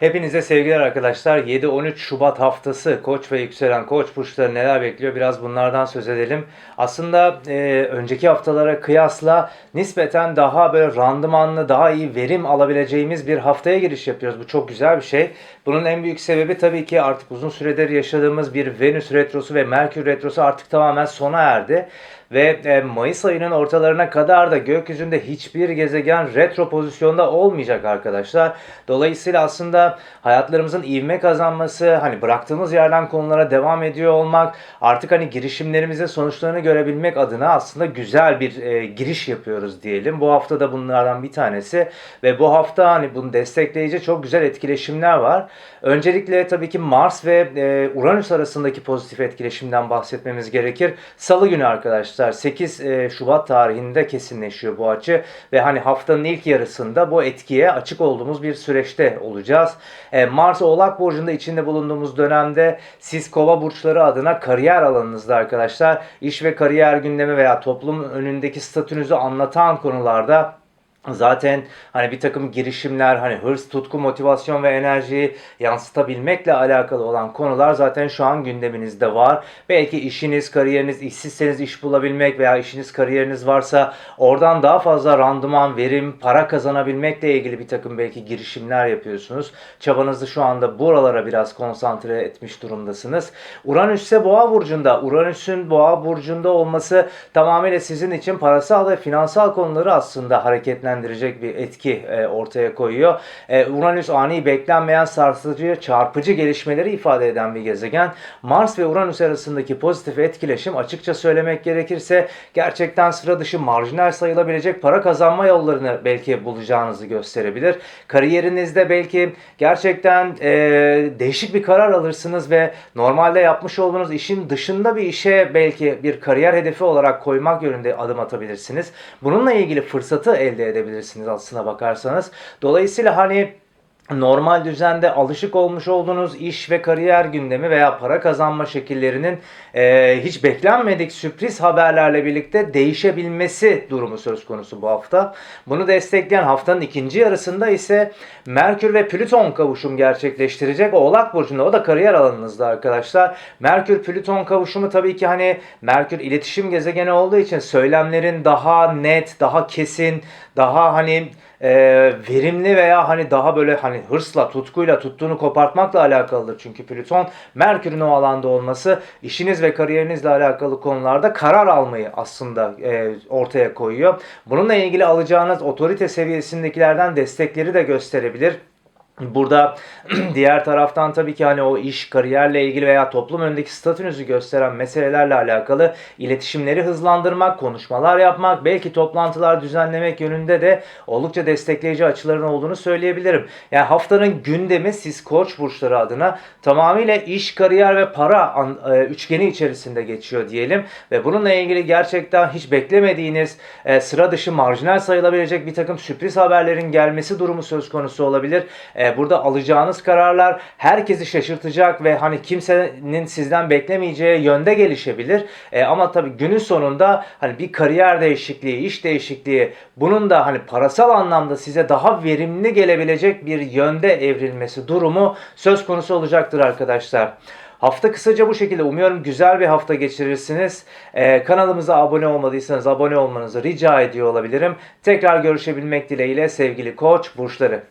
Hepinize sevgiler arkadaşlar. 7-13 Şubat haftası Koç ve yükselen Koç burçları neler bekliyor? Biraz bunlardan söz edelim. Aslında e, önceki haftalara kıyasla nispeten daha böyle randımanlı, daha iyi verim alabileceğimiz bir haftaya giriş yapıyoruz. Bu çok güzel bir şey. Bunun en büyük sebebi tabii ki artık uzun süredir yaşadığımız bir Venüs retrosu ve Merkür retrosu artık tamamen sona erdi. Ve e, Mayıs ayının ortalarına kadar da gökyüzünde hiçbir gezegen retro pozisyonda olmayacak arkadaşlar. Dolayısıyla aslında hayatlarımızın ivme kazanması, hani bıraktığımız yerden konulara devam ediyor olmak, artık hani girişimlerimizin sonuçlarını görebilmek adına aslında güzel bir e, giriş yapıyoruz diyelim. Bu hafta da bunlardan bir tanesi ve bu hafta hani bunu destekleyici çok güzel etkileşimler var. Öncelikle tabii ki Mars ve e, Uranüs arasındaki pozitif etkileşimden bahsetmemiz gerekir. Salı günü arkadaşlar 8 e, Şubat tarihinde kesinleşiyor bu açı ve hani haftanın ilk yarısında bu etkiye açık olduğumuz bir süreçte olacağız. E, Mars Oğlak Burcu'nda içinde bulunduğumuz dönemde siz Kova burçları adına kariyer alanınızda arkadaşlar iş ve kariyer gündemi veya toplum önündeki statünüzü anlatan konularda Zaten hani bir takım girişimler, hani hırs, tutku, motivasyon ve enerjiyi yansıtabilmekle alakalı olan konular zaten şu an gündeminizde var. Belki işiniz, kariyeriniz, işsizseniz iş bulabilmek veya işiniz, kariyeriniz varsa oradan daha fazla randıman, verim, para kazanabilmekle ilgili bir takım belki girişimler yapıyorsunuz. Çabanızı şu anda buralara biraz konsantre etmiş durumdasınız. Uranüs ise Boğa burcunda. Uranüs'ün Boğa burcunda olması tamamıyla sizin için parasal ve finansal konuları aslında hareketlendirecek güçlendirecek bir etki e, ortaya koyuyor. E, Uranüs ani beklenmeyen sarsıcı, çarpıcı gelişmeleri ifade eden bir gezegen. Mars ve Uranüs arasındaki pozitif etkileşim açıkça söylemek gerekirse gerçekten sıra dışı marjinal sayılabilecek para kazanma yollarını belki bulacağınızı gösterebilir. Kariyerinizde belki gerçekten e, değişik bir karar alırsınız ve normalde yapmış olduğunuz işin dışında bir işe belki bir kariyer hedefi olarak koymak yönünde adım atabilirsiniz. Bununla ilgili fırsatı elde edebilirsiniz edebilirsiniz aslına bakarsanız. Dolayısıyla hani normal düzende alışık olmuş olduğunuz iş ve kariyer gündemi veya para kazanma şekillerinin e, hiç beklenmedik sürpriz haberlerle birlikte değişebilmesi durumu söz konusu bu hafta. Bunu destekleyen haftanın ikinci yarısında ise Merkür ve Plüton kavuşum gerçekleştirecek. Oğlak Burcu'nda o da kariyer alanınızda arkadaşlar. Merkür-Plüton kavuşumu tabii ki hani Merkür iletişim gezegeni olduğu için söylemlerin daha net, daha kesin, daha hani e, verimli veya hani daha böyle hani hırsla, tutkuyla tuttuğunu kopartmakla alakalıdır. Çünkü Plüton Merkür'ün o alanda olması işiniz ve kariyerinizle alakalı konularda karar almayı aslında e, ortaya koyuyor. Bununla ilgili alacağınız otorite seviyesindekilerden destekleri de gösterebilir. Burada diğer taraftan tabii ki hani o iş, kariyerle ilgili veya toplum önündeki statünüzü gösteren meselelerle alakalı iletişimleri hızlandırmak, konuşmalar yapmak, belki toplantılar düzenlemek yönünde de oldukça destekleyici açıların olduğunu söyleyebilirim. Yani haftanın gündemi siz koç burçları adına tamamıyla iş, kariyer ve para e, üçgeni içerisinde geçiyor diyelim. Ve bununla ilgili gerçekten hiç beklemediğiniz e, sıra dışı marjinal sayılabilecek bir takım sürpriz haberlerin gelmesi durumu söz konusu olabilir. E, burada alacağınız kararlar herkesi şaşırtacak ve hani kimsenin sizden beklemeyeceği yönde gelişebilir. E, ama tabii günün sonunda hani bir kariyer değişikliği, iş değişikliği bunun da hani parasal anlamda size daha verimli gelebilecek bir yönde evrilmesi durumu söz konusu olacaktır arkadaşlar. Hafta kısaca bu şekilde. Umuyorum güzel bir hafta geçirirsiniz. Ee, kanalımıza abone olmadıysanız abone olmanızı rica ediyor olabilirim. Tekrar görüşebilmek dileğiyle sevgili koç burçları.